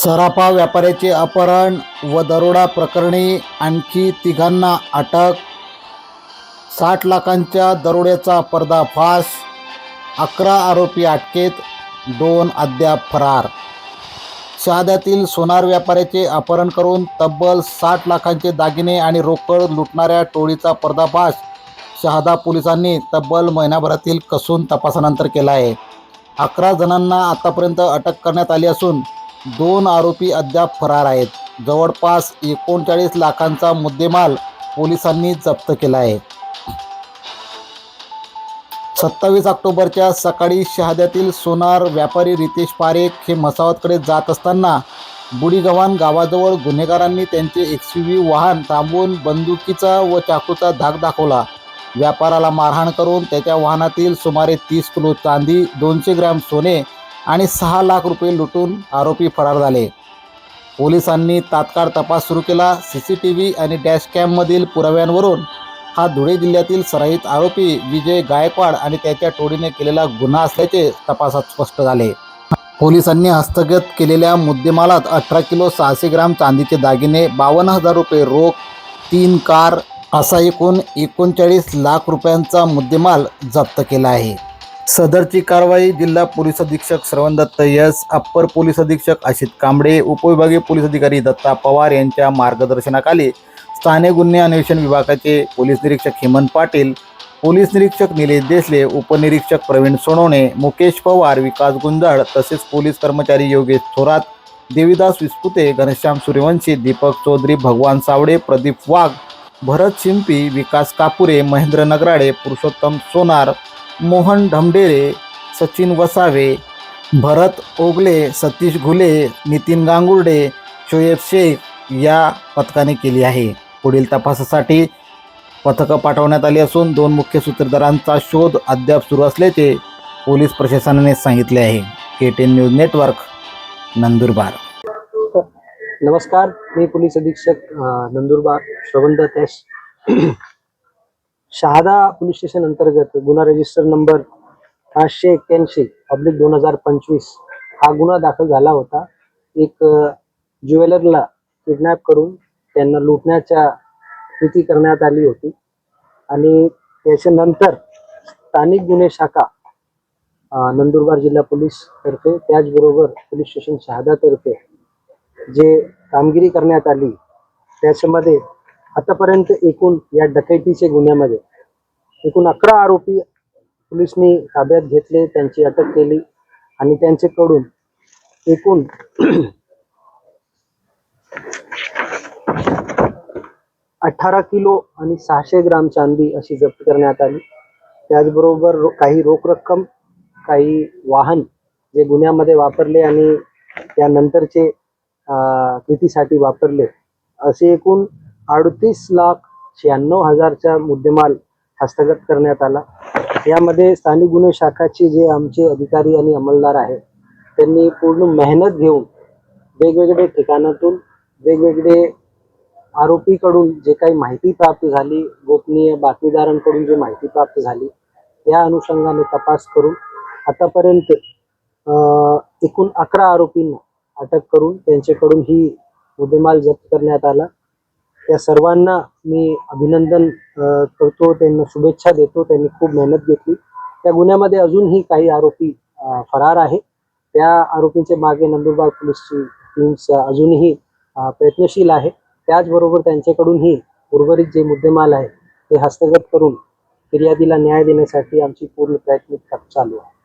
सराफा व्यापाऱ्याचे अपहरण व दरोडा प्रकरणी आणखी तिघांना अटक. साठ लाखांच्या दरोड्याचा पर्दाफाश. अकरा आरोपी अटकेत दोन अद्याप फरार. शहाद्यातील सोनार व्यापाऱ्याचे अपहरण करून तब्बल साठ लाखांचे दागिने आणि रोकड लुटणाऱ्या टोळीचा पर्दाफाश शहादा पोलिसांनी तब्बल महिनाभरातील कसून तपासानंतर केला आहे. अकरा जणांना आतापर्यंत अटक करण्यात आली असून दोन आरोपी अद्याप फरार आहेत. जवळपास एकोणचाळीस लाखांचा मुद्देमाल पोलिसांनी जप्त केला आहे. सत्तावीस ऑक्टोबरच्या सकाळी शहाद्यातील सोनार व्यापारी रितेश पारेख हे म्हसावतकडे जात असताना बुडीगव्हाण गावाजवळ गुन्हेगारांनी त्यांचे एक्स व्ही वाहन थांबवून बंदुकीचा व चाकूचा धाक दाखवला. व्यापाराला मारहाण करून त्याच्या वाहनातील सुमारे तीस किलो चांदी दोनशे ग्रॅम सोने आणि सहा लाख रुपये लुटून आरोपी फरार झाले. पोलिसांनी तात्काळ तपास सुरू केला. सी सी टी व्ही आणि डॅश कॅममधील पुराव्यांवरून हा धुळे जिल्ह्यातील सराईत आरोपी विजय गायकवाड आणि त्याच्या टोळीने केलेला गुन्हा असल्याचे तपासात स्पष्ट झाले. पोलिसांनी हस्तगत केलेल्या मुद्देमालात अठरा किलो सहाशे ग्राम चांदीचे दागिने बावन्न हजार रुपये रोख तीन कार असा एकूण एकोणचाळीस लाख रुपयांचा मुद्देमाल जप्त केला आहे. सदरची कारवाई जिल्हा पोलीस अधीक्षक श्रवण दत्त यस अप्पर पोलीस अधीक्षक अशित कांबळे उपविभागीय पोलीस अधिकारी दत्ता पवार यांच्या मार्गदर्शनाखाली स्थानिक गुन्हे अन्वेषण विभागाचे पोलीस निरीक्षक हेमंत पाटील पोलीस निरीक्षक निलेश देसले उपनिरीक्षक प्रवीण सोनवणे मुकेश पवार विकास गुंजाळ तसेच पोलीस कर्मचारी योगेश थोरात देविदास विस्पुते घनश्याम सूर्यवंशी दीपक चौधरी भगवान सावडे प्रदीप वाघ भरत शिंपी विकास कापुरे महेंद्र नगराडे पुरुषोत्तम सोनार मोहन ढमडेरे सचिन वसावे भरत ओगले सतीश घुले नितीन गांगुर्डे शोएब शेख या पथकाने केली आहे. पुढील तपासासाठी पथकं पाठवण्यात आली असून दोन मुख्य सूत्रधारांचा शोध अद्याप सुरू असल्याचे पोलीस प्रशासनाने सांगितले आहे. K ten news network Nandurbar. नमस्कार मी पोलीस अधीक्षक नंदुरबार श्रवण एस शहादा पोलीस स्टेशन अंतर्गत गुन्हा रजिस्टर नंबर पाचशे एक्क्याऐंशी पब्लिक दोन हजार पंचवीस. हा गुन्हा दाखल झाला होता. एक ज्वेलरला किडनॅप करून त्यांना लुटण्याच्या कृती करण्यात आली होती. आणि त्याच्यानंतर स्थानिक गुन्हे शाखा नंदुरबार जिल्हा पोलीस तर्फे त्याचबरोबर पोलीस स्टेशन शहादातर्फे जे कामगिरी करण्यात आली त्याच्यामध्ये आतापर्यंत एकूण या डकैतीच्या गुन्ह्यामध्ये एकूण अकरा आरोपी पोलिसनी ताब्यात घेतले त्यांची अटक केली आणि त्यांच्याकडून एकूण अठरा किलो आणि सहाशे ग्राम चांदी अशी जप्त करण्यात आली. त्याचबरोबर रो- काही रोख रक्कम काही वाहन जे गुन्ह्यामध्ये वापरले आणि त्यानंतरचे कृतीसाठी वापरले असे एकूण अडतीस लाख शहाण्णव हजारचा मुद्देमाल हस्तगत करण्यात आला. यामध्ये स्थानिक गुन्हे शाखाचे जे आमचे अधिकारी आणि अंमलदार आहेत त्यांनी पूर्ण मेहनत घेऊन वेगवेगळे ठिकाणातून वेगवेगळे आरोपीकडून जे काही माहिती प्राप्त झाली गोपनीय बातमीदारांकडून जी माहिती प्राप्त झाली त्या अनुषंगाने तपास करून आतापर्यंत एकूण अकरा आरोपींना अटक करून त्यांच्याकडून ही मुद्देमाल जप्त करण्यात आला. त्या सर्वांना मी अभिनंदन करतो त्यांना शुभेच्छा देतो. त्यांनी खूप मेहनत घेतली. त्या गुन्ह्यामध्ये अजूनही काही आरोपी फरार आहे. त्या आरोपींच्या मागे नंदुरबार पोलीसची टीम्स अजूनही प्रयत्नशील आहे. त्याचबरोबर त्यांच्याकडूनही उर्वरित जे मुद्देमाल आहे ते हस्तगत करून फिर्यादीला न्याय देण्यासाठी आमची पूर्ण प्रयत्न चालू आहे.